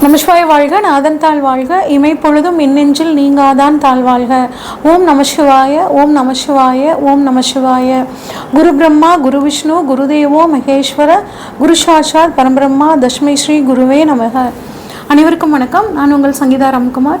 நமசிவாய வாழ்க நாதன் தாழ் வாழ்க. இமை பொழுதும் மின்னெஞ்சில் நீங்காதான் தாழ் வாழ்க. ஓம் நமசிவாய ஓம் நமசிவாய ஓம் நமசிவாய. குரு பிரம்மா குரு விஷ்ணு குருதேவோ மகேஸ்வர குரு சாட்சாத் பரம்பிரம்மா தஷ்மை ஸ்ரீ குருவே நமக. அனைவருக்கும் வணக்கம். நான் உங்கள் சங்கீதா ராம்குமார்.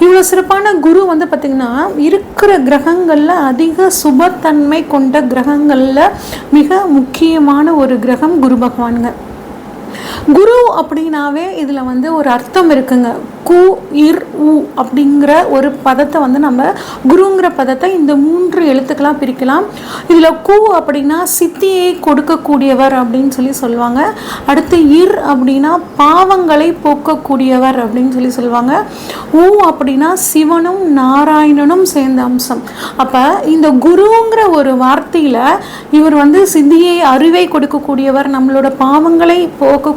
இவ்வளோ சிறப்பான குரு வந்து பார்த்திங்கன்னா இருக்கிற கிரகங்களில் அதிக சுபத்தன்மை கொண்ட கிரகங்களில் மிக முக்கியமான ஒரு கிரகம் குரு பகவானுங்க. குரு அப்படின்னாவே இதில் வந்து ஒரு அர்த்தம் இருக்குங்க. கு இர் உ அப்படிங்கிற ஒரு பதத்தை வந்து நம்ம குருங்கிற பதத்தை இந்த மூன்று எழுத்துக்களாக பிரிக்கலாம். இதில் கு அப்படின்னா சித்தியை கொடுக்கக்கூடியவர் அப்படின்னு சொல்லி சொல்லுவாங்க. அடுத்து இர் அப்படின்னா பாவங்களை போக்கக்கூடியவர் அப்படின்னு சொல்லி சொல்லுவாங்க. உ அப்படின்னா சிவனும் நாராயணனும் சேர்ந்த அம்சம். அப்போ இந்த குருங்கிற ஒரு வார்த்தையில் இவர் வந்து சித்தியை அறிவை கொடுக்கக்கூடியவர் நம்மளோட பாவங்களை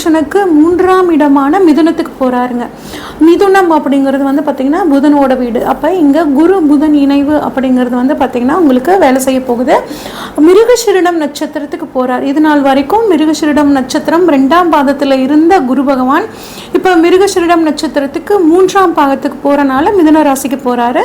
புருஷனுக்கு மூன்றாம் இடமான மிதுனத்துக்கு போகிறாருங்க மிதுனம் அப்படிங்கிறது வந்து பார்த்திங்கன்னா புதனோட வீடு. அப்போ இங்கே குரு புதன் இணைவு அப்படிங்கிறது வந்து பார்த்திங்கன்னா உங்களுக்கு வேலை செய்ய போகுது. மிருகசிரிடம் நட்சத்திரத்துக்கு போகிறார் இது நாள் வரைக்கும் மிருகசிரிடம் நட்சத்திரம் ரெண்டாம் பாதத்தில் இருந்த குரு பகவான் இப்போ மிருகசிரிடம் நட்சத்திரத்துக்கு மூன்றாம் பாகத்துக்கு போகிறனால மிதுன ராசிக்கு போகிறாரு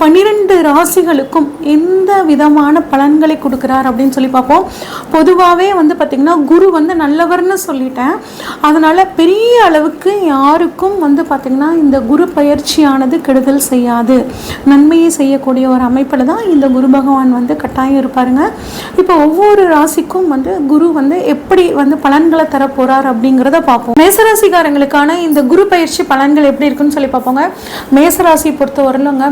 பன்னிரெண்டு ராசிகளுக்கும் எந்த விதமான பலன்களை கொடுக்குறார் அப்படின்னு சொல்லி பார்ப்போம். பொதுவாகவே வந்து பார்த்திங்கன்னா குரு வந்து நல்லவர்னு சொல்லிட்டேன். அதனால் பெரிய அளவுக்கு யாருக்கும் வந்து பார்த்திங்கன்னா இந்த குரு பயிற்சியானது கெடுதல் செய்யாது. நன்மையை செய்யக்கூடிய ஒரு அமைப்பில் தான் இந்த குரு பகவான் வந்து கட்டாயம் இருப்பாருங்க. இப்போ ஒவ்வொரு ராசிக்கும் வந்து குரு வந்து எப்படி வந்து பலன்களை தரப்போகிறார் அப்படிங்கிறத பார்ப்போம். மேசராசிக்காரங்களுக்கான இந்த குரு பயிற்சி பலன்கள் எப்படி இருக்குன்னு சொல்லி பார்ப்போங்க. மேசராசி பொறுத்த வரலுங்க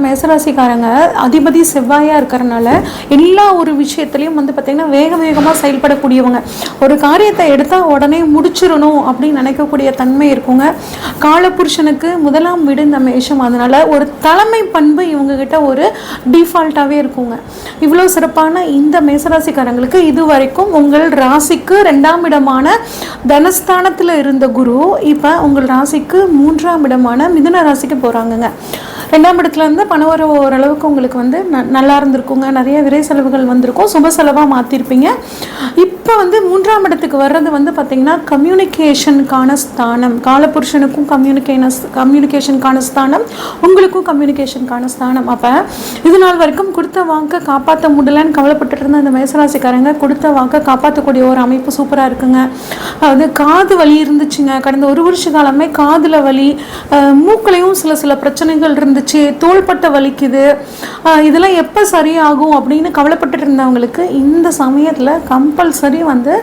ராசிக்காரங்க அதிபதி செவ்வாயாக இருக்கிறனால எல்லா ஒரு விஷயத்துலையும் வந்து பார்த்திங்கன்னா வேக வேகமாக செயல்படக்கூடியவங்க. ஒரு காரியத்தை எடுத்தால் உடனே முடிச்சிடணும் அப்படின்னு நினைக்கக்கூடிய தன்மை இருக்குங்க. காலபுருஷனுக்கு முதலாம் வீடு இந்த மேஷம். அதனால் ஒரு தலைமை பண்பு இவங்கக்கிட்ட ஒரு டிஃபால்ட்டாகவே இருக்குங்க. இவ்வளோ சிறப்பான இந்த மேசராசிக்காரங்களுக்கு இது வரைக்கும் உங்கள் ராசிக்கு ரெண்டாம் இடமான தனஸ்தானத்தில் இருந்த குரு இப்போ உங்கள் ராசிக்கு மூன்றாம் இடமான மிதுன ராசிக்கு போகிறாங்கங்க ரெண்டாம் இடத்துல இருந்து பணம் வர ஓரளவுக்கு உங்களுக்கு வந்து ந நல்லா இருந்திருக்குங்க. நிறைய விரை செலவுகள் வந்திருக்கும். சுப செலவாக மாற்றிருப்பீங்க இப்போ வந்து மூன்று மூன்றாம் இடத்துக்கு வர்றது வந்து பார்த்திங்கன்னா கம்யூனிகேஷனுக்கான ஸ்தானம். காலபுருஷனுக்கும் கம்யூனிகேன கம்யூனிகேஷனுக்கான ஸ்தானம். உங்களுக்கும் கம்யூனிகேஷனுக்கான ஸ்தானம். அப்போ இது நாள் வரைக்கும் கொடுத்த வாக்கை காப்பாற்ற முடியலன்னு கவலைப்பட்டுட்டு இருந்த அந்த மேசராசிக்காரங்க கொடுத்த வாக்கை காப்பாற்றக்கூடிய ஒரு அமைப்பு சூப்பராக இருக்குங்க. அது காது வலி இருந்துச்சுங்க. கடந்த ஒரு வருஷ காலமே காதில் வலி மூக்களையும் சில சில பிரச்சனைகள் இருந்துச்சு. தோள்பட்டை வலிக்குது. இதெல்லாம் எப்போ சரியாகும் அப்படின்னு கவலைப்பட்டுட்டு இருந்தவங்களுக்கு இந்த சமயத்தில் கம்பல்சரி வந்து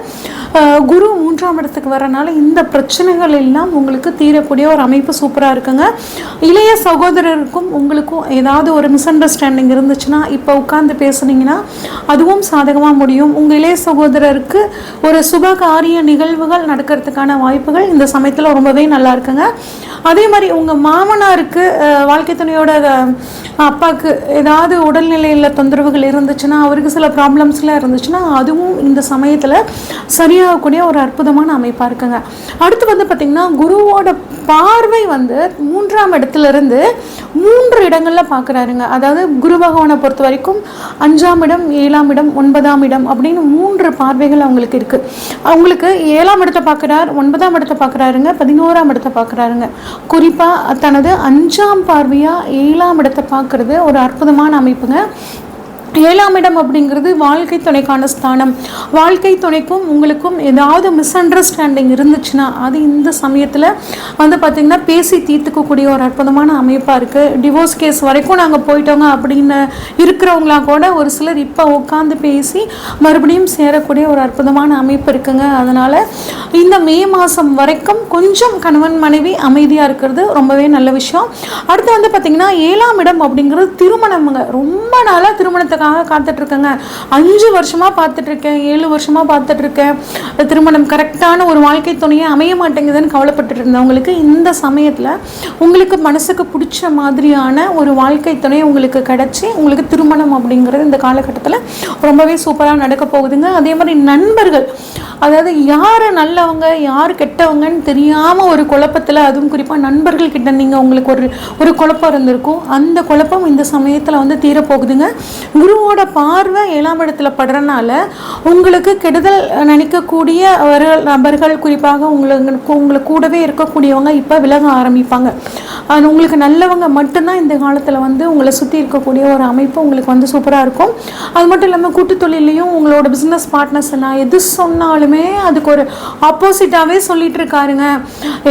குரு மூன்றாம் இடத்துக்கு வரனால இந்த பிரச்சனைகள் எல்லாம் உங்களுக்கு தீரக்கூடிய ஒரு அமைப்பு சூப்பராக இருக்குங்க. இளைய சகோதரருக்கும் உங்களுக்கும் ஏதாவது ஒரு மிஸ் அண்டர்ஸ்டாண்டிங் இருந்துச்சுன்னா இப்போ உட்காந்து பேசுனீங்கன்னா அதுவும் சாதகமாக முடியும். உங்கள் இளைய சகோதரருக்கு ஒரு சுப காரிய நிகழ்வுகள் நடக்கிறதுக்கான வாய்ப்புகள் இந்த சமயத்தில் ரொம்பவே நல்லா இருக்குங்க. அதே மாதிரி உங்கள் மாமனாருக்கு வாழ்க்கை துணையோட அப்பாவுக்கு ஏதாவது உடல்நிலையில் தொந்தரவுகள் இருந்துச்சுன்னா அவருக்கு சில ப்ராப்ளம்ஸ்லாம் இருந்துச்சுன்னா அதுவும் இந்த சமயத்தில் சரியாகக்கூடிய ஒரு அற்புதமான அமைப்பாக இருக்குங்க. அடுத்து வந்து பார்த்திங்கன்னா குருவோட பார்வை வந்து மூன்றாம் இடத்துலேருந்து மூன்று இடங்களில் பார்க்குறாருங்க அதாவது குரு பகவானை பொறுத்த வரைக்கும் அஞ்சாம் இடம் ஏழாம் இடம் ஒன்பதாம் இடம் அப்படின்னு மூன்று பார்வைகள் அவங்களுக்கு இருக்குது அவங்களுக்கு ஏழாம் இடத்தை பார்க்குறார் ஒன்பதாம் இடத்தை பார்க்குறாருங்க பதினோராம் இடத்தை பார்க்குறாருங்க குறிப்பாக தனது அஞ்சாம் பார்வையாக ஏழாம் இடத்தை பார்க்குறது ஒரு அற்புதமான அமைப்புங்க. ஏழாம் இடம் அப்படிங்கிறது வாழ்க்கை துணைக்கான ஸ்தானம். வாழ்க்கை துணைக்கும் உங்களுக்கும் ஏதாவது மிஸ் அண்டர்ஸ்டாண்டிங் இருந்துச்சுன்னா அது இந்த சமயத்தில் வந்து பார்த்திங்கன்னா பேசி தீர்த்துக்கக்கூடிய ஒரு அற்புதமான அமைப்பாக இருக்குது டிவோர்ஸ் கேஸ் வரைக்கும் நாங்கள் போயிட்டோங்க அப்படின்னு இருக்கிறவங்களா கூட ஒரு சிலர் இப்போ உட்காந்து பேசி மறுபடியும் சேரக்கூடிய ஒரு அற்புதமான அமைப்பு இருக்குங்க. அதனால் இந்த மே மாதம் வரைக்கும் கொஞ்சம் கணவன் மனைவி அமைதியாக இருக்கிறது ரொம்பவே நல்ல விஷயம். அடுத்து வந்து பார்த்திங்கன்னா ஏழாம் இடம் அப்படிங்கிறது திருமணம்ங்க. ரொம்ப நாளாக திருமணத்துக்காக காத்துட்ருக்கேங்க. அஞ்சு வருஷமாக பார்த்துட்ருக்கேன் ஏழு வருஷமாக பார்த்துட்ருக்கேன் திருமணம் கரெக்டான ஒரு வாழ்க்கை துணையே அமைய மாட்டேங்குதுன்னு கவலைப்பட்டுட்டு இருந்தவங்களுக்கு இந்த சமயத்தில் உங்களுக்கு மனசுக்கு பிடிச்ச மாதிரியான ஒரு வாழ்க்கை துணை உங்களுக்கு கிடச்சி உங்களுக்கு திருமணம் அப்படிங்கிறது இந்த காலகட்டத்தில் ரொம்பவே சூப்பராக நடக்க போகுதுங்க. அதே மாதிரி நண்பர்கள் அதாவது யார் நல்லவங்க யார் கெட்டவங்கன்னு தெரியாமல் ஒரு குழப்பத்தில் அதுவும் குறிப்பாக நண்பர்கள் கிட்ட நீங்கள் உங்களுக்கு ஒரு ஒரு குழப்பம் இருந்திருக்கும். அந்த குழப்பம் இந்த சமயத்தில் வந்து தீரப்போகுதுங்க. குருவோட பார்வை ஏழாம் இடத்துல படுறனால உங்களுக்கு கெடுதல் நினைக்கக்கூடிய அவர்கள் நபர்கள் குறிப்பாக உங்களுக்கு உங்களை கூடவே இருக்கக்கூடியவங்க இப்போ விலக ஆரம்பிப்பாங்க. அது உங்களுக்கு நல்லவங்க மட்டும்தான் இந்த காலத்தில் வந்து உங்களை சுற்றி இருக்கக்கூடிய ஒரு அமைப்பு உங்களுக்கு வந்து சூப்பராக இருக்கும். அது மட்டும் இல்லாமல் கூட்டு தொழிலையும் உங்களோட பிஸ்னஸ் பார்ட்னர்ஸ் நான் எது சொன்னாலுமே அதுக்கு ஒரு ஆப்போசிட்டாகவே சொல்லிட்டு இருக்காருங்க.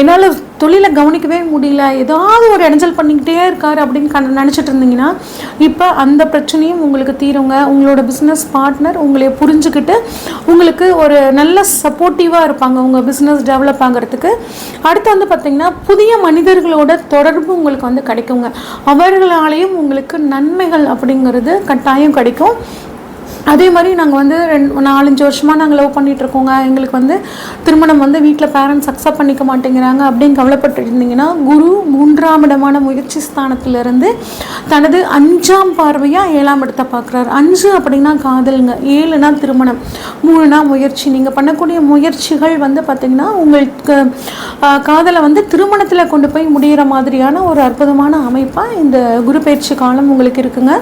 என்னால் தொழிலை கவனிக்கவே முடியல. ஏதாவது ஒரு இடைஞ்சல் பண்ணிக்கிட்டே இருக்காரு அப்படின்னு நினச்சிட்டு இருந்தீங்கன்னா இப்போ அந்த பிரச்சனையும் உங்களுக்கு தீருங்க. உங்களோட பிஸ்னஸ் பார்ட்னர் உங்களை புரிஞ்சுக்கிட்டு உங்களுக்கு ஒரு நல்ல சப்போர்ட்டிவாக இருப்பாங்க. உங்கள் பிஸ்னஸ் டெவலப் ஆகிறதுக்கு. அடுத்து வந்து பார்த்திங்கன்னா புதிய மனிதர்களோட தொடர்பு உங்களுக்கு வந்து கிடைக்குங்க. அவர்களாலேயும் உங்களுக்கு நன்மைகள் அப்படிங்கிறது கட்டாயம் கிடைக்கும். அதே மாதிரி நாங்கள் வந்து ரெண்டு நாலஞ்சு வருஷமாக நாங்கள் லவ் பண்ணிட்டு இருக்கோங்க. எங்களுக்கு வந்து திருமணம் வந்து வீட்டில் பேரண்ட்ஸ் அக்செப்ட் பண்ணிக்க மாட்டேங்கிறாங்க அப்படின்னு கவலைப்பட்டு இருந்தீங்கன்னா குரு மூன்றாம் இடமான முயற்சி ஸ்தானத்திலிருந்து தனது அஞ்சாம் பார்வையாக ஏழாம் இடத்தை பார்க்குறாரு. அஞ்சு அப்படின்னா காதலுங்க ஏழுனா திருமணம் மூணுனா முயற்சி. நீங்கள் பண்ணக்கூடிய முயற்சிகள் வந்து பார்த்திங்கன்னா உங்களுக்கு காதலை வந்து திருமணத்தில் கொண்டு போய் முடிகிற மாதிரியான ஒரு அற்புதமான அமைப்பாக இந்த குரு பயிற்சி காலம் உங்களுக்கு இருக்குங்க.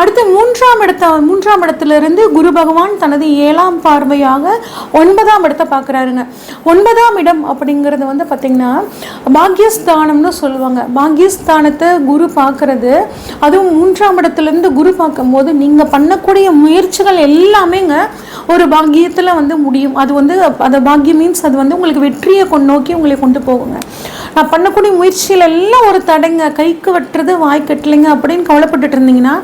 அடுத்து மூன்றாம் இடத்த மூன்றாம் இடத்துல இருந்து குரு பகவான் தனது ஏழாம் பார்வையாக ஒன்பதாம் இடத்தை பார்க்குறாருங்க. ஒன்பதாம் இடம் அப்படிங்கிறது வந்து பார்த்திங்கன்னா பாக்யஸ்தானம்னு சொல்லுவாங்க. பாக்யஸ்தானத்தை குரு பார்க்கறது அதுவும் மூன்றாம் இடத்துலேருந்து குரு பார்க்கும்போது நீங்கள் பண்ணக்கூடிய முயற்சிகள் எல்லாமேங்க ஒரு பாக்கியத்தில் வந்து முடியும். அது வந்து அந்த பாக்கியம் மீன்ஸ் அது வந்து உங்களுக்கு வெற்றியை கொண்டு நோக்கி உங்களை கொண்டு போகுங்க. நான் பண்ணக்கூடிய முயற்சியில் எல்லாம் ஒரு தடைங்க. கைக்கு வெட்டுறது வாய் கட்டலைங்க அப்படின்னு கவலைப்பட்டுட்டு இருந்தீங்கன்னா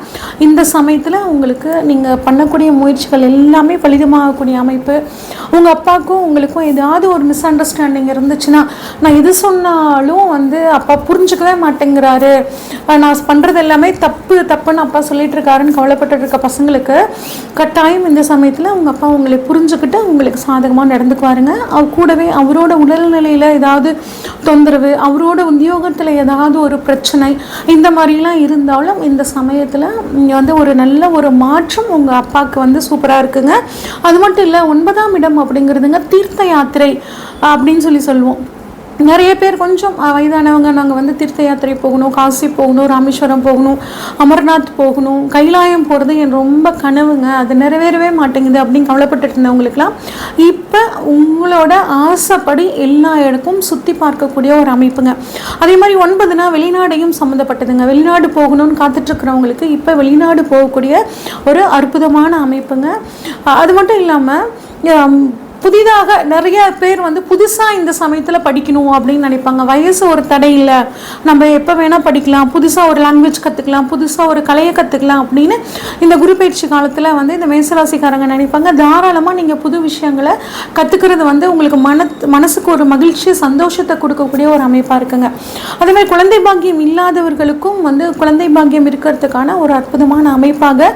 இந்த சமயத்தில் உங்களுக்கு நீங்கள் பண்ண பண்ணக்கூடிய முயற்சிகள் எல்லாமே பலிதமாகக்கூடிய அமைப்பு. உங்கள் அப்பாவுக்கும் உங்களுக்கும் ஏதாவது ஒரு மிஸ் அண்டர்ஸ்டாண்டிங் இருந்துச்சுன்னா நான் எது சொன்னாலும் வந்து அப்பா புரிஞ்சுக்கவே மாட்டேங்கிறாரு. நான் பண்ணுறது எல்லாமே தப்பு தப்புன்னு அப்பா சொல்லிட்டு இருக்காருன்னு கவலைப்பட்டு இருக்க பசங்களுக்கு கட்டாயம் இந்த சமயத்தில் உங்கள் அப்பா உங்களை புரிஞ்சுக்கிட்டு உங்களுக்கு சாதகமாக நடந்துக்குவாருங்க. அவர் கூடவே அவரோட உடல்நிலையில் ஏதாவது தொந்தரவு அவரோட உத்தியோகத்தில் ஏதாவது ஒரு பிரச்சனை இந்த மாதிரிலாம் இருந்தாலும் இந்த சமயத்தில் இங்கே வந்து ஒரு நல்ல ஒரு மாற்றம் உங்கள் அப்பா அப்பாவுக்கு வந்து சூப்பராக இருக்குங்க. அது மட்டும் இல்லை ஒன்பதாம் இடம் அப்படிங்கிறதுங்க தீர்த்த யாத்திரை அப்படின்னு சொல்லி சொல்லுவோம். நிறைய பேர் கொஞ்சம் வயதானவங்க நாங்கள் வந்து தீர்த்த யாத்திரை போகணும் காசி போகணும் ராமேஸ்வரம் போகணும் அமர்நாத் போகணும் கைலாயம் போகிறது என் ரொம்ப கனவுங்க. அது நிறைவேறவே மாட்டேங்குது அப்படின்னு கவலைப்பட்டுட்டு இருந்தவங்களுக்குலாம் இப்போ உங்களோட ஆசைப்படி எல்லா இடக்கும் சுற்றி பார்க்கக்கூடிய ஒரு அமைப்புங்க. அதே மாதிரி ஒன்பதுனா வெளிநாடையும் சம்மந்தப்பட்டதுங்க வெளிநாடு போகணும்னு காத்துட்ருக்கிறவங்களுக்கு இப்போ வெளிநாடு போகக்கூடிய ஒரு அற்புதமான அமைப்புங்க. அது மட்டும் இல்லாமல் புதிதாக நிறைய பேர் வந்து புதுசாக இந்த சமயத்தில் படிக்கணும் அப்படின்னு நினைப்பாங்க. வயசு ஒரு தடை இல்லை. நம்ம எப்போ வேணால் படிக்கலாம். புதுசாக ஒரு லாங்குவேஜ் கற்றுக்கலாம் புதுசாக ஒரு கலையை கற்றுக்கலாம் அப்படின்னு இந்த குரு பயிற்சி காலத்தில் வந்து இந்த மேசராசிக்காரங்க நினைப்பாங்க. தாராளமாக நீங்கள் புது விஷயங்களை கற்றுக்கிறது வந்து உங்களுக்கு மன மனசுக்கு ஒரு மகிழ்ச்சி சந்தோஷத்தை கொடுக்கக்கூடிய ஒரு அமைப்பாக இருக்குங்க. அதேமாதிரி குழந்தை பாக்கியம் இல்லாதவர்களுக்கும் வந்து குழந்தை பாக்கியம் இருக்கிறதுக்கான ஒரு அற்புதமான அமைப்பாக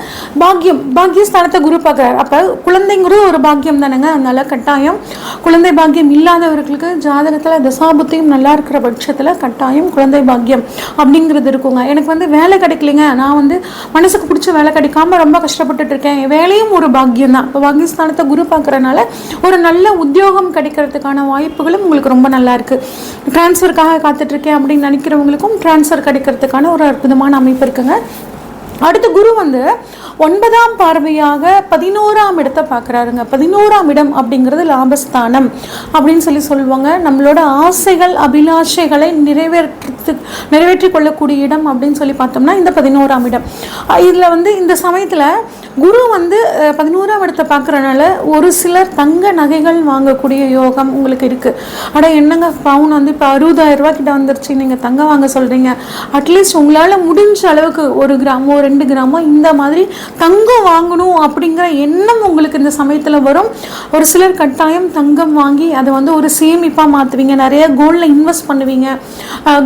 பாக்கியம் பாக்கியஸ்தானத்தை குரு பார்க்குறாரு. அப்போ குழந்தைங்கிறது ஒரு பாக்கியம் தானேங்க. அதனால் கட்டாயம். குழந்தை பாக்கியம் இல்லாதவர்களுக்கு ஜாதகத்தில் தசாபுத்தியும் நல்லா இருக்கிற பட்சத்தில் கட்டாயம் குழந்தை பாக்கியம் அப்படிங்கிறது இருக்குங்க. எனக்கு வந்து வேலை கிடைக்கலைங்க. நான் வந்து மனசுக்கு பிடிச்ச வேலை கிடைக்காம ரொம்ப கஷ்டப்பட்டுட்டு இருக்கேன். வேலையும் ஒரு பாக்கியம் தான் இப்போ பாகிஸ்தானத்தை குரு பார்க்குறனால ஒரு நல்ல உத்தியோகம் கிடைக்கிறதுக்கான வாய்ப்புகளும் உங்களுக்கு ரொம்ப நல்லா இருக்கு. டிரான்ஸ்ஃபருக்காக காத்துட்டு இருக்கேன் அப்படின்னு நினைக்கிறவங்களுக்கும் டிரான்ஸ்ஃபர் கிடைக்கிறதுக்கான ஒரு அற்புதமான அமைப்பு இருக்குங்க. அடுத்து குரு வந்து ஒன்பதாம் பார்வையாக பதினோராம் இடத்தை பார்க்குறாருங்க. பதினோராம் இடம் அப்படிங்கிறது லாபஸ்தானம் அப்படின்னு சொல்லி சொல்லுவாங்க. நம்மளோட ஆசைகள் அபிலாஷைகளை நிறைவேற்று நிறைவேற்றி கொள்ளக்கூடிய இடம் அப்படின்னு சொல்லி பார்த்தோம்னா இந்த பதினோராம் இடம். இதில் வந்து இந்த சமயத்தில் குரு வந்து பதினோராம் இடத்தை பார்க்குறனால ஒரு சிலர் தங்க நகைகள் வாங்கக்கூடிய யோகம் உங்களுக்கு இருக்குது ஆனால் என்னங்க பவுன் வந்து இப்போ அறுபதாயிரம் ரூபா கிட்ட வந்துருச்சு. நீங்கள் தங்கம் வாங்க சொல்கிறீங்க அட்லீஸ்ட் உங்களால் முடிஞ்ச அளவுக்கு ஒரு கிராமோ ரெண்டு கிராமோ இந்த மாதிரி தங்கம் வாங்கணும் அப்படிங்கிற எண்ணம் உங்களுக்கு இந்த சமயத்தில் வரும். ஒரு சிலர் கட்டாயம் தங்கம் வாங்கி அதை வந்து ஒரு சேமிப்பாக மாற்றுவீங்க நிறைய கோல்டில் இன்வெஸ்ட் பண்ணுவீங்க.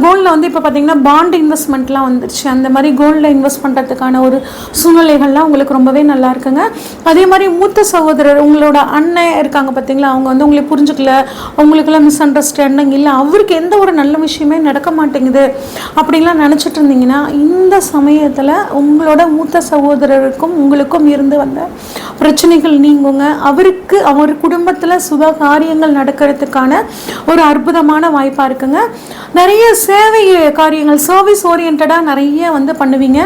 கோல்டில் வந்து இப்போ பார்த்தீங்கன்னா பாண்ட் இன்வெஸ்ட்மெண்ட்லாம் வந்துருச்சு. அந்த மாதிரி கோல்டில் இன்வெஸ்ட் பண்ணுறதுக்கான ஒரு சூழ்நிலைகள்லாம் உங்களுக்கு ரொம்ப ரொம்பவே நல்லா இருக்குங்க. அதே மாதிரி மூத்த சகோதரர் உங்களோட அண்ணன் இருக்காங்க பார்த்தீங்களா அவங்க வந்து உங்களை புரிஞ்சுக்கல. அவங்களுக்கெல்லாம் மிஸ் அண்டர்ஸ்டாண்டிங் இல்லை. அவருக்கு எந்த ஒரு நல்ல விஷயமே நடக்க மாட்டேங்குது அப்படின்லாம் நினச்சிட்டு இருந்தீங்கன்னா இந்த சமயத்தில் உங்களோட மூத்த சகோதரருக்கும் உங்களுக்கும் இருந்து வந்த பிரச்சனைகள் நீங்குங்க. அவருக்கு அவர் குடும்பத்தில் சுப காரியங்கள் நடக்கிறதுக்கான ஒரு அற்புதமான வாய்ப்பாக இருக்குங்க. நிறைய சேவை காரியங்கள் சர்வீஸ் ஓரியன்டாக நிறைய வந்து பண்ணுவீங்க.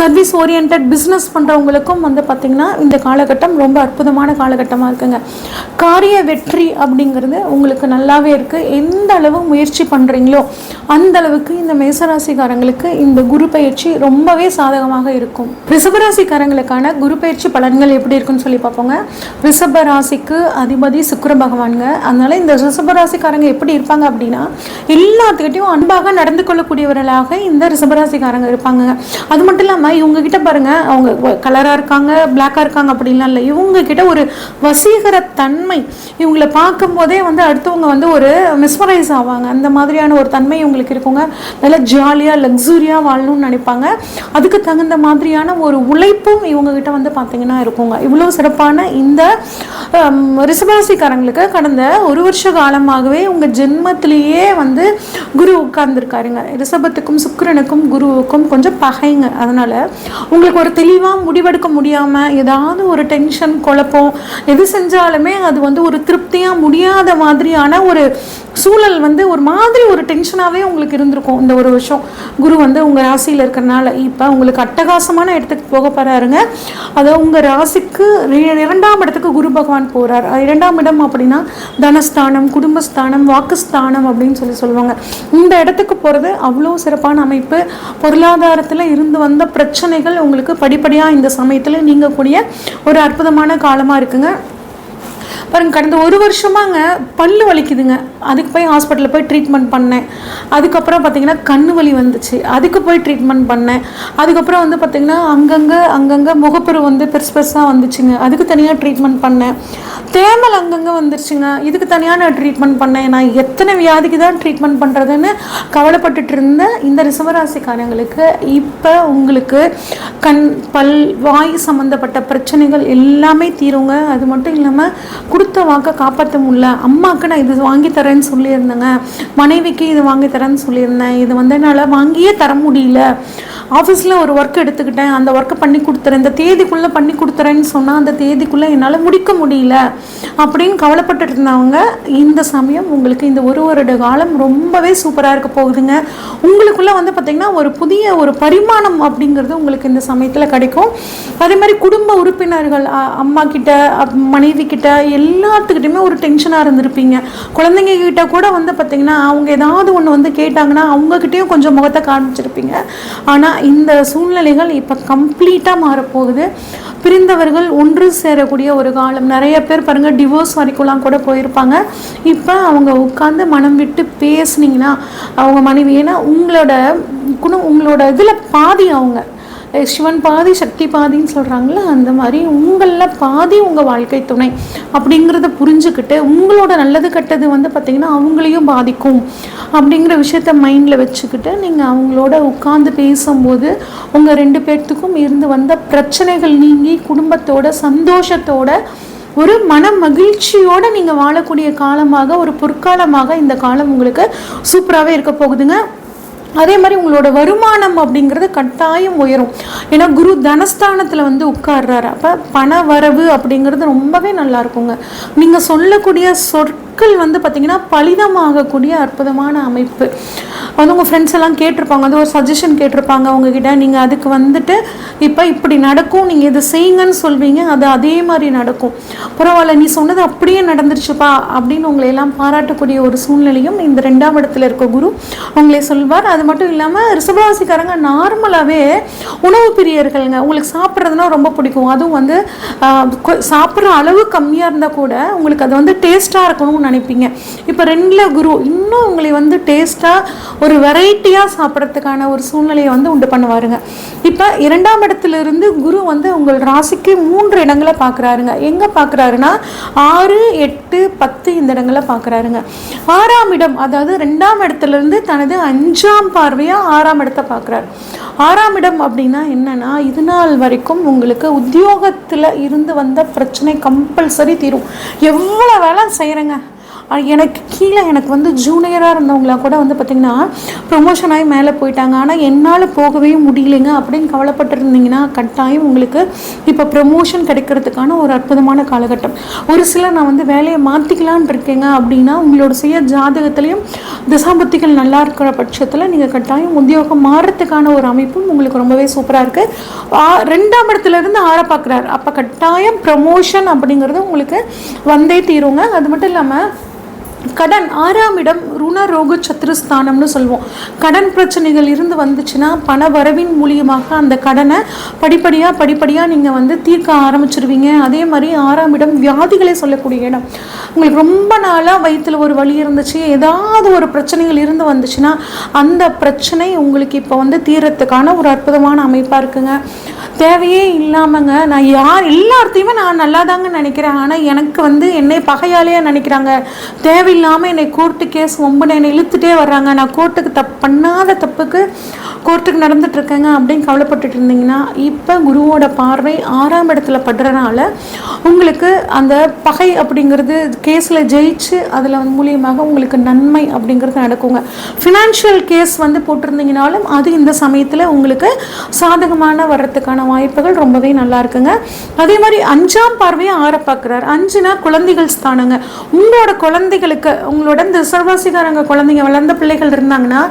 சர்வீஸ் ஓரியன்ட் பிஸ்னஸ் பண்ணுறவங்களுக்கும் வந்து பார்த்திங்கன்னா இந்த காலகட்டம் ரொம்ப அற்புதமான காலகட்டமாக இருக்குங்க. காரிய வெற்றி அப்படிங்கிறது உங்களுக்கு நல்லாவே இருக்குது எந்த அளவு முயற்சி பண்ணுறீங்களோ அந்த அளவுக்கு இந்த மேசராசிக்காரங்களுக்கு இந்த குரு பயிற்சி ரொம்பவே சாதகமாக இருக்கும். ரிஷபராசிக்காரங்களுக்கான குரு பயிற்சி பலன்கள் எப்படி இருக்குன்னு சொல்லி பார்ப்போங்க. ரிசபராசிக்கு அதிபதி சுக்கர பகவானுங்க. அதனால இந்த ரிஷபராசிக்காரங்க எப்படி இருப்பாங்க அப்படின்னா எல்லாத்துக்கிட்டையும் அன்பாக நடந்து கொள்ளக்கூடியவர்களாக இந்த ரிஷபராசிக்காரங்க இருப்பாங்க அது மட்டும் இல்லாமல் இவங்க கிட்ட பாருங்க அவங்க கலராக இருக்காங்க பிளாக்காக இருக்காங்க அப்படின்லாம் இல்லை. இவங்க கிட்ட ஒரு வசீகர தன்மை இவங்களை பார்க்கும்போதே வந்து அடுத்தவங்க வந்து ஒரு மிஸ்மரைஸ் ஆவாங்க. அந்த மாதிரியான ஒரு தன்மை இவங்களுக்கு இருக்குங்க. நல்லா ஜாலியாக லக்ஸூரியாக வாழணும்னு நினைப்பாங்க. அதுக்கு தகுந்த மாதிரியான ஒரு உழைப்பும் இவங்க கிட்ட வந்து பார்த்தீங்கன்னா இருக்குங்க. இவ்வளோ சிறப்பான இந்த ரிசபராசிக்காரங்களுக்கு கடந்த ஒரு வருஷ காலமாகவே உங்கள் ஜென்மத்திலேயே வந்து குரு உட்கார்ந்துருக்காருங்க. ரிஷபத்துக்கும் சுக்கரனுக்கும் குருவுக்கும் கொஞ்சம் பகைங்க. அதனால உங்களுக்கு ஒரு தெளிவாக முடிவெடுக்க முடியும். முடியாமல் ஏதாவது ஒரு டென்ஷன் குழப்பம் எது செஞ்சாலுமே அது வந்து ஒரு திருப்தியாக முடியாத மாதிரியான ஒரு சூழல் வந்து ஒரு மாதிரி ஒரு டென்ஷனாகவே உங்களுக்கு இருந்திருக்கும். இந்த ஒரு வருஷம் குரு வந்து உங்கள் ராசியில் இருக்கிறனால இப்போ உங்களுக்கு அட்டகாசமான இடத்துக்கு போக போகிறாருங்க அது உங்கள் ராசிக்கு இரண்டாம் இடத்துக்கு குரு பகவான் போகிறார் இரண்டாம் இடம் அப்படின்னா தனஸ்தானம் குடும்பஸ்தானம் வாக்குஸ்தானம் அப்படின்னு சொல்லி சொல்லுவாங்க. இந்த இடத்துக்கு போகிறது அவ்வளோ சிறப்பான அமைப்பு. பொருளாதாரத்தில் இருந்து வந்த பிரச்சனைகள் உங்களுக்கு படிப்படியாக இந்த சமயத்தில் நீங்கக்கூடிய ஒரு அற்புதமான காலமாக இருக்குங்க. பாருங்க கடந்த ஒரு வருஷமாங்க பல்லு வலிக்குதுங்க. அதுக்கு போய் ஹாஸ்பிட்டலில் போய் ட்ரீட்மெண்ட் பண்ணேன். அதுக்கப்புறம் பார்த்தீங்கன்னா கண்ணு வலி வந்துச்சு. அதுக்கு போய் ட்ரீட்மெண்ட் பண்ணேன். அதுக்கப்புறம் வந்து பார்த்தீங்கன்னா அங்கங்கே அங்கங்கே முகப்பரு வந்து பெருசு பெருசாக வந்துச்சுங்க. அதுக்கு தனியாக ட்ரீட்மெண்ட் பண்ணேன். தேமல் அங்கங்கே வந்துருச்சுங்க. இதுக்கு தனியாக நான் ட்ரீட்மெண்ட் பண்ணேன். நான் எத்தனை வியாதிக்கு தான் ட்ரீட்மெண்ட் பண்ணுறதுன்னு கவலைப்பட்டுட்டு இருந்த இந்த ரிசவராசிக்காரங்களுக்கு இப்போ உங்களுக்கு கண் பல் வாய் சம்மந்தப்பட்ட பிரச்சனைகள் எல்லாமே தீருங்க. அது மட்டும் இல்லாமல் கொடுத்த வாக்கை காப்பாற்ற முடியல. அம்மாவுக்கு நான் இது வாங்கி தரேன்னு சொல்லியிருந்தேங்க. மனைவிக்கு இது வாங்கி தரேன்னு சொல்லியிருந்தேன். இது வந்து என்னால் வாங்கியே தர முடியல. ஆஃபீஸில் ஒரு ஒர்க் எடுத்துக்கிட்டேன். அந்த ஒர்க்கை பண்ணி கொடுத்துறேன். இந்த தேதிக்குள்ளே பண்ணி கொடுத்துறேன்னு சொன்னால் அந்த தேதிக்குள்ளே என்னால் முடிக்க முடியல. அப்படின்னு கவலைப்பட்டுட்டு இருந்தவங்க இந்த சமயம் உங்களுக்கு இந்த ஒரு வருட காலம் ரொம்பவே சூப்பராக இருக்க போகுதுங்க. உங்களுக்குள்ளே வந்து பார்த்திங்கன்னா ஒரு புதிய ஒரு பரிமாணம் அப்படிங்கிறது உங்களுக்கு இந்த சமயத்தில் கிடைக்கும். அதே மாதிரி குடும்ப உறுப்பினர்கள் அம்மா கிட்ட அப்- மனைவி கிட்ட எல்லாத்துக்கிட்டையுமே ஒரு டென்ஷனாக இருந்திருப்பீங்க. குழந்தைங்க கிட்ட கூட வந்து பார்த்திங்கன்னா அவங்க ஏதாவது ஒன்று வந்து கேட்டாங்கன்னா அவங்கக்கிட்டேயும் கொஞ்சம் முகத்தை காமிச்சிருப்பீங்க ஆனால் இந்த சூழ்நிலைகள் இப்போ கம்ப்ளீட்டாக மாறப்போகுது. பிரிந்தவர்கள் ஒன்று சேரக்கூடிய ஒரு காலம். நிறைய பேர் பாருங்கள் டிவோர்ஸ் வரைக்கும்லாம் கூட போயிருப்பாங்க. இப்போ அவங்க உட்காந்து மனம் விட்டு பேசுனீங்கன்னா அவங்க மனைவி ஏன்னா உங்களோட குணம் உங்களோட இதில் பாதி அவங்க. சிவன் பாதி சக்தி பாதின்னு சொல்கிறாங்களே அந்த மாதிரி உங்களில் பாதி உங்கள் வாழ்க்கை துணை அப்படிங்கிறத புரிஞ்சுக்கிட்டு உங்களோட நல்லது கெட்டது வந்து பார்த்திங்கன்னா அவங்களையும் பாதிக்கும் அப்படிங்கிற விஷயத்த மைண்டில் வச்சுக்கிட்டு நீங்கள் அவங்களோட உட்காந்து பேசும்போது உங்கள் ரெண்டு பேர்த்துக்கும் இருந்து வந்த பிரச்சனைகள் நீங்கி குடும்பத்தோட சந்தோஷத்தோட ஒரு மன மகிழ்ச்சியோடு நீங்கள் வாழக்கூடிய காலமாக ஒரு பொற்காலமாக இந்த காலம் உங்களுக்கு சூப்பராகவே இருக்க போகுதுங்க. அதே மாதிரி உங்களோட வருமானம் அப்படிங்கிறது கட்டாயம் உயரும். ஏன்னா குரு தனஸ்தானத்தில் வந்து உட்கார்றாரு. அப்போ பண வரவு அப்படிங்கிறது ரொம்பவே நல்லா இருக்குங்க. நீங்கள் சொல்லக்கூடிய சொற்கள் வந்து பார்த்திங்கன்னா பலிதமாகக்கூடிய அற்புதமான அமைப்பு. வந்து உங்கள் ஃப்ரெண்ட்ஸ் எல்லாம் கேட்டிருப்பாங்க. அது ஒரு சஜஷன் கேட்டிருப்பாங்க. உங்ககிட்ட நீங்கள் அதுக்கு வந்துட்டு இப்போ இப்படி நடக்கும் நீங்கள் இதை செய்யுங்கன்னு சொல்வீங்க. அது அதே மாதிரி நடக்கும். பரவாயில்ல நீ சொன்னது அப்படியே நடந்துருச்சுப்பா அப்படின்னு உங்களை எல்லாம் பாராட்டக்கூடிய ஒரு சூழ்நிலையும் இந்த ரெண்டாம் இடத்துல இருக்க குரு உங்களே சொல்வார். அது மட்டும் இல்லாமல் ரிசபராசிக்காரங்க நார்மலாகவே உணவு பிரியர்களுங்க. உங்களுக்கு சாப்பிட்றதுனா ரொம்ப பிடிக்கும். அதுவும் வந்து சாப்பிட்ற அளவு கம்மியாக இருந்தால் கூட உங்களுக்கு அது வந்து டேஸ்ட்டாக இருக்கணும் நினைப்பீங்க. இப்போ ரெண்டில் குரு இன்னும் உங்களை வந்து டேஸ்ட்டாக ஒரு வெரைட்டியாக சாப்பிட்றதுக்கான ஒரு சூழ்நிலையை வந்து உண்டு பண்ணுவாருங்க. இப்போ இரண்டாம் இடத்துல இருந்து குரு வந்து உங்கள் ராசிக்கு மூன்று இடங்களை பார்க்குறாருங்க எங்கே பார்க்குறாருன்னா ஆறு எட்டு பத்து இந்த இடங்களை பார்க்குறாருங்க ஆறாம் இடம் அதாவது ரெண்டாம் இடத்துல இருந்து தனது அஞ்சாம் பார்வையாக ஆறாம் இடத்தை பார்க்குறாரு ஆறாம் இடம் அப்படின்னா என்னன்னா இது நாள் வரைக்கும் உங்களுக்கு உத்தியோகத்தில் இருந்து வந்த பிரச்சனை கம்பல்சரி தீரும். எவ்வளோ வேலை செய்கிறேங்க எனக்கு கீழே எனக்கு வந்து ஜூனியராக இருந்தவங்களாம் கூட வந்து பார்த்திங்கன்னா ப்ரொமோஷன் ஆகி மேலே போயிட்டாங்க. ஆனால் என்னால் போகவே முடியலைங்க. அப்படின்னு கவலைப்பட்டு இருந்தீங்கன்னா கட்டாயம் உங்களுக்கு இப்போ ப்ரொமோஷன் கிடைக்கிறதுக்கான ஒரு அற்புதமான காலகட்டம். ஒரு சிலர் நான் வந்து வேலையை மாற்றிக்கலான் இருக்கேங்க அப்படின்னா உங்களோட சுய ஜாதகத்திலையும் திசாபத்திகள் நல்லா இருக்கிற பட்சத்தில் நீங்கள் கட்டாயம் உத்தியோகம் மாறுறதுக்கான ஒரு அமைப்பும் உங்களுக்கு ரொம்பவே சூப்பராக இருக்குது ரெண்டாம் இடத்துல இருந்து ஆற பார்க்குறாரு அப்போ கட்டாயம் ப்ரமோஷன் அப்படிங்கிறது உங்களுக்கு வந்தே தீருங்க. அது மட்டும் இல்லாமல் கடன் ஆறாம் இடம் ருண ரோக சத்ருஸ்தானம்னு சொல்லுவோம் கடன் பிரச்சனைகள் இருந்து வந்துச்சுன்னா பண வரவின் மூலியமாக அந்த கடனை படிப்படியாக படிப்படியாக நீங்கள் வந்து தீர்க்க ஆரம்பிச்சிருவீங்க. அதே மாதிரி ஆறாம் இடம் வியாதிகளை சொல்லக்கூடிய இடம். உங்களுக்கு ரொம்ப நாளாக வயிற்றில் ஒரு வழி இருந்துச்சு ஏதாவது ஒரு பிரச்சனைகள் இருந்து வந்துச்சுன்னா அந்த பிரச்சனை உங்களுக்கு இப்போ வந்து தீரத்துக்கான ஒரு அற்புதமான அமைப்பாக இருக்குங்க. தேவையே இல்லாமங்க. நான் யார் எல்லாத்தையுமே நான் நல்லா தாங்க நினைக்கிறேன். ஆனால் எனக்கு வந்து என்னை பகையாலேயே நினைக்கிறாங்க. தேவையில்லாமல் என்னை கோர்ட்டு கேஸ் ரொம்ப என்னை இழுத்துட்டே வர்றாங்க. நான் கோர்ட்டுக்கு தப் பண்ணாத தப்புக்கு கோர்ட்டுக்கு நடந்துட்டுருக்கேங்க அப்படின்னு கவலைப்பட்டுட்டு இருந்தீங்கன்னா இப்போ குருவோட பார்வை ஆறாம் இடத்துல படுறனால உங்களுக்கு அந்த பகை அப்படிங்கிறது கேஸில் ஜெயிச்சு அதில் மூலியமாக உங்களுக்கு நன்மை அப்படிங்கிறது நடக்குங்க. ஃபினான்ஷியல் கேஸ் வந்து போட்டிருந்தீங்கனாலும் அது இந்த சமயத்தில் உங்களுக்கு சாதகமான வர்றதுக்கான வாய்ப்புகள் ரொம்பவே நல்லா இருக்குங்க. அதே மாதிரி அஞ்சாம் பார்வையை ஆற பார்க்குறாரு. அஞ்சுனா குழந்தைகள் ஸ்தானங்க. உங்களோட குழந்தைகளுக்கு உங்களோட இந்த சர்வாசிகாரங்க குழந்தைங்க வளர்ந்த பிள்ளைகள் இருந்தாங்கன்னா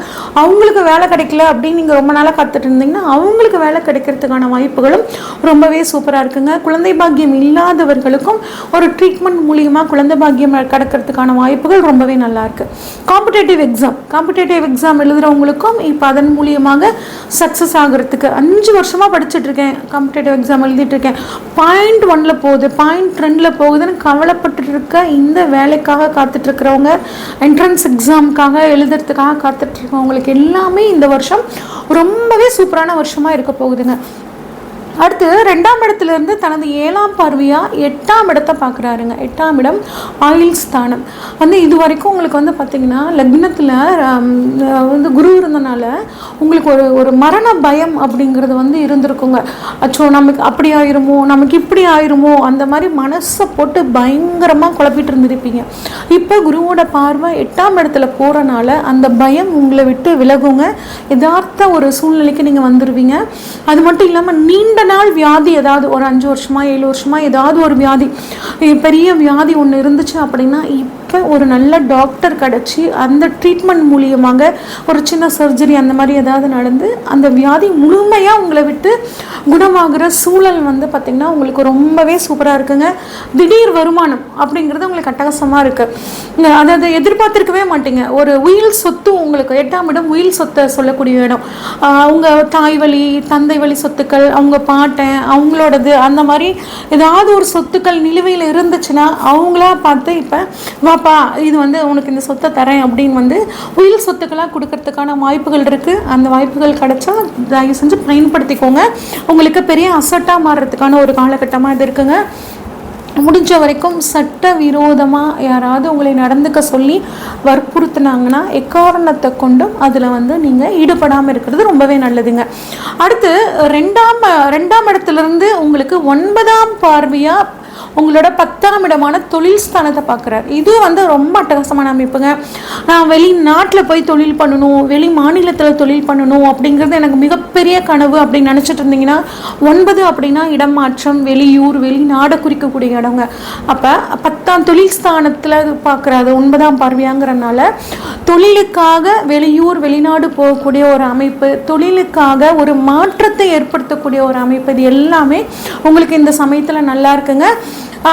அவங்களுக்கு வேலை கிடைக்கல அப்படின்னு நீங்கள் ரொம்ப நாளாக காத்துட்டு இருந்தீங்கன்னா அவங்களுக்கு வேலை கிடைக்கிறதுக்கான வாய்ப்புகளும் ரொம்பவே சூப்பராக இருக்குங்க. குழந்தை பாக்கியம் இல்லாதவர்களுக்கும் ஒரு ட்ரீட்மெண்ட் மூலியமாக குழந்தை பாக்கியம் கிடக்கிறதுக்கான வாய்ப்புகள் ரொம்பவே நல்லா இருக்கு. காம்படேட்டிவ் எக்ஸாம் காம்படேட்டிவ் எக்ஸாம் எழுதுறவங்களுக்கும் இப்போ அதன் மூலியமாக சக்ஸஸ் ஆகிறதுக்கு அஞ்சு வருஷமாக படிச்சுட்டு இருக்கேன். காம்படேட்டிவ் எக்ஸாம் எழுதிட்டு இருக்கேன் பாயிண்ட் ஒன்ல போகுது பாயிண்ட் ரெண்டில் போகுதுன்னு கவலைப்பட்டு இருக்க இந்த வேலைக்காக காத்துட்டு இருக்கிறவங்க என்ட்ரன்ஸ் எக்ஸாமுக்காக எழுதுறதுக்காக காத்துட்டு இருக்கவங்களுக்கு எல்லாமே இந்த வருஷம் ரொம்பவே சூப்பரான வருஷமாக இருக்க போகுதுங்க. அடுத்து ரெண்டாம் இடத்துல இருந்து தனது ஏழாம் பார்வையாக எட்டாம் இடத்தை பார்க்குறாருங்க. எட்டாம் இடம் ஆயில் ஸ்தானம். வந்து இது வரைக்கும் உங்களுக்கு வந்து பார்த்தீங்கன்னா லக்னத்தில் வந்து குரு இருந்தனால உங்களுக்கு ஒரு ஒரு மரண பயம் அப்படிங்கிறது வந்து இருந்திருக்குங்க. அச்சோ நமக்கு அப்படி ஆயிருமோ நமக்கு இப்படி ஆயிருமோ அந்த மாதிரி மனசை போட்டு பயங்கரமாக குழப்பிட்டு இருந்திருப்பீங்க. இப்போ குருவோட பார்வை எட்டாம் இடத்துல போகிறனால அந்த பயம் உங்களை விட்டு விலகுங்க. யதார்த்த ஒரு சூழ்நிலைக்கு நீங்கள் வந்துடுவீங்க அது மட்டும் இல்லாமல் நீண்ட நாள் வியாதி ஏதாவது ஒரு அஞ்சு வருஷமா ஏழு வருஷமா ஏதாவது ஒரு வியாதி பெரிய வியாதி ஒன்று இருந்துச்சு அப்படின்னா இப்போ ஒரு நல்ல டாக்டர் கிடச்சி அந்த ட்ரீட்மெண்ட் மூலியமாக ஒரு சின்ன சர்ஜரி அந்த மாதிரி ஏதாவது நடந்து அந்த வியாதி முழுமையாக உங்களை விட்டு குணமாகிற சூழல் வந்து பார்த்திங்கன்னா உங்களுக்கு ரொம்பவே சூப்பராக இருக்குங்க. திடீர் வருமானம் அப்படிங்கிறது உங்களுக்கு அட்டகாசமாக இருக்குது அதாவது எதிர்பார்த்திருக்கவே மாட்டீங்க. ஒரு உயில் சொத்து உங்களுக்கு எட்டாம் இடம் உயில் சொத்தை சொல்லக்கூடிய இடம். அவங்க தாய் வழி தந்தை வழி சொத்துக்கள் அவங்க பாட்டன் அவங்களோடது அந்த மாதிரி ஏதாவது ஒரு சொத்துக்கள் நிலுவையில் இருந்துச்சுன்னா அவங்களா பார்த்து இப்போ பாப்பா இது வந்து உனக்கு இந்த சொத்தை தரேன் அப்படின்னு வந்து உயில் சொத்துக்களாக கொடுக்கறதுக்கான வாய்ப்புகள் இருக்குது அந்த வாய்ப்புகள் கிடைச்சா தயவு செஞ்சு பயன்படுத்திக்கோங்க. உங்களுக்கு பெரிய அசட்டாக மாறுறதுக்கான ஒரு காலகட்டமாக இது இருக்குங்க. முடிஞ்ச வரைக்கும் சட்ட விரோதமாக யாராவது உங்களை நடந்துக்க சொல்லி வற்புறுத்துனாங்கன்னா எக்காரணத்தை கொண்டும் அதில் வந்து நீங்கள் ஈடுபடாமல் இருக்கிறது ரொம்பவே நல்லதுங்க. அடுத்து ரெண்டாம் ரெண்டாம் இடத்துலேருந்து உங்களுக்கு ஒன்பதாம் பார்வையாக உங்களோட பத்தாம் இடமான தொழில் ஸ்தானத்தை பார்க்குறார். இது வந்து ரொம்ப அட்டகாசமான அமைப்புங்க. நான் வெளிநாட்டில் போய் தொழில் பண்ணணும் வெளி மாநிலத்தில் தொழில் பண்ணணும் அப்படிங்கிறது எனக்கு மிகப்பெரிய கனவு அப்படின்னு நினச்சிட்டு இருந்தீங்கன்னா ஒன்பது அப்படின்னா இடம் மாற்றம் வெளியூர் வெளிநாடை குறிக்கக்கூடிய இடங்க. அப்போ பத்தாம் தொழில் ஸ்தானத்தில் பார்க்குறது ஒன்பதாம் பார்வையாங்கிறனால தொழிலுக்காக வெளியூர் வெளிநாடு போகக்கூடிய ஒரு அமைப்பு தொழிலுக்காக ஒரு மாற்றத்தை ஏற்படுத்தக்கூடிய ஒரு அமைப்பு இது எல்லாமே உங்களுக்கு இந்த சமயத்தில் நல்லா இருக்குங்க.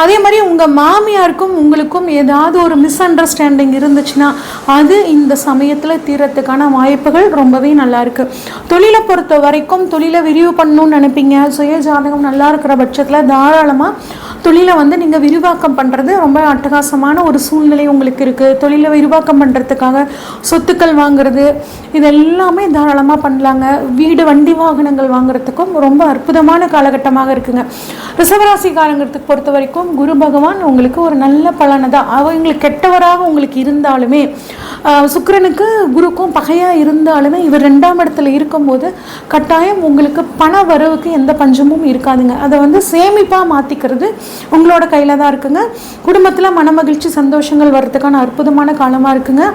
அதே மாதிரி உங்கள் மாமியாருக்கும் உங்களுக்கும் ஏதாவது ஒரு மிஸ் அண்டர்ஸ்டாண்டிங் இருந்துச்சுன்னா அது இந்த சமயத்தில் தீரத்துக்கான வாய்ப்புகள் ரொம்பவே நல்லா இருக்கு. தொழிலை பொறுத்த வரைக்கும் தொழிலை விரிவு பண்ணணும்னு நினைப்பீங்க. சுய ஜாதகம் நல்லா இருக்கிற பட்சத்தில் தாராளமாக தொழிலை வந்து நீங்கள் விரிவாக்கம் பண்ணுறது ரொம்ப அட்டகாசமான ஒரு சூழ்நிலை உங்களுக்கு இருக்குது தொழிலை விரிவாக்கம் பண்ணுறதுக்காக சொத்துக்கள் வாங்குறது இது எல்லாமே தாராளமாக பண்ணலாங்க. வீடு வண்டி வாகனங்கள் வாங்குறதுக்கும் ரொம்ப அற்புதமான காலகட்டமாக இருக்குங்க. ரிசவராசி காலங்கிறதுக்கு பொறுத்தவரை வரைக்கும் குரு பகவான் உங்களுக்கு ஒரு நல்ல பலனை தான் அவங்களுக்கு கெட்டவராக உங்களுக்கு இருந்தாலுமே சுக்கரனுக்கு குருக்கும் பகையாக இருந்தாலுமே இவர் ரெண்டாம் இடத்துல இருக்கும்போது கட்டாயம் உங்களுக்கு பண வரவுக்கு எந்த பஞ்சமும் இருக்காதுங்க. அதை வந்து சேமிப்பாக மாற்றிக்கிறது உங்களோட கையில் தான் இருக்குங்க. குடும்பத்தில் மனமகிழ்ச்சி சந்தோஷங்கள் வர்றதுக்கான அற்புதமான காலமாக இருக்குங்க.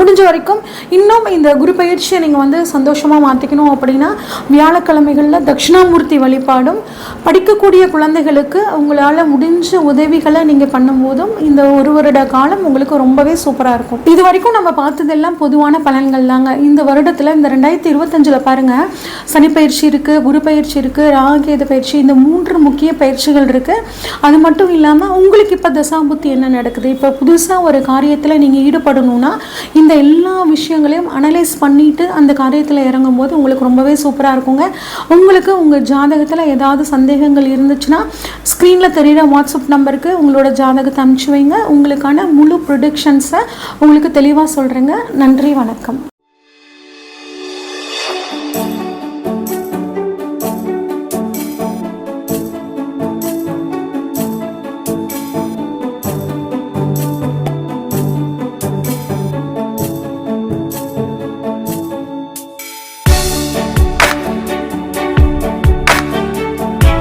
முடிஞ்ச வரைக்கும் இன்னும் இந்த குரு பயிற்சியை நீங்கள் வந்து சந்தோஷமாக மாற்றிக்கணும் அப்படின்னா வியாழக்கிழமைகளில் தட்சிணாமூர்த்தி வழிபாடும் படிக்கக்கூடிய குழந்தைகளுக்கு உங்களால் முடிஞ்ச உதவிகளை நீங்கள் பண்ணும்போதும் இந்த ஒரு வருட காலம் உங்களுக்கு ரொம்பவே சூப்பராக இருக்கும். இது வரைக்கும் நம்ம பார்த்ததெல்லாம் பொதுவான பலன்கள் தாங்க. இந்த வருடத்தில் இந்த ரெண்டாயிரத்தி இருபத்தஞ்சில் பாருங்கள் சனி பயிற்சி இருக்குது குரு பயிற்சி இருக்குது ராகேது பயிற்சி இந்த மூன்று முக்கிய பயிற்சிகள் இருக்குது அது மட்டும் இல்லாமல் உங்களுக்கு இப்போ தசாபுத்தி என்ன நடக்குது? இப்போ புதுசாக ஒரு காரியத்தில் நீங்கள் ஈடுபடணும்னா இந்த எல்லா விஷயங்களையும் அனலைஸ் பண்ணிட்டு அந்த காரியத்தில் இறங்கும் போது உங்களுக்கு ரொம்பவே சூப்பராக இருக்குங்க. உங்களுக்கு உங்கள் ஜாதகத்தில் ஏதாவது சந்தேகங்கள் இருந்துச்சுன்னா ஸ்க்ரீனில் தெரிகிற வாட்ஸ்அப் நம்பருக்கு உங்களோட ஜாதகத்தை அனுப்பிச்சு வைங்க. உங்களுக்கான முழு ப்ரொடிக்ஷன்ஸை உங்களுக்கு தெளிவாக சொல்கிறேங்க நன்றி வணக்கம்.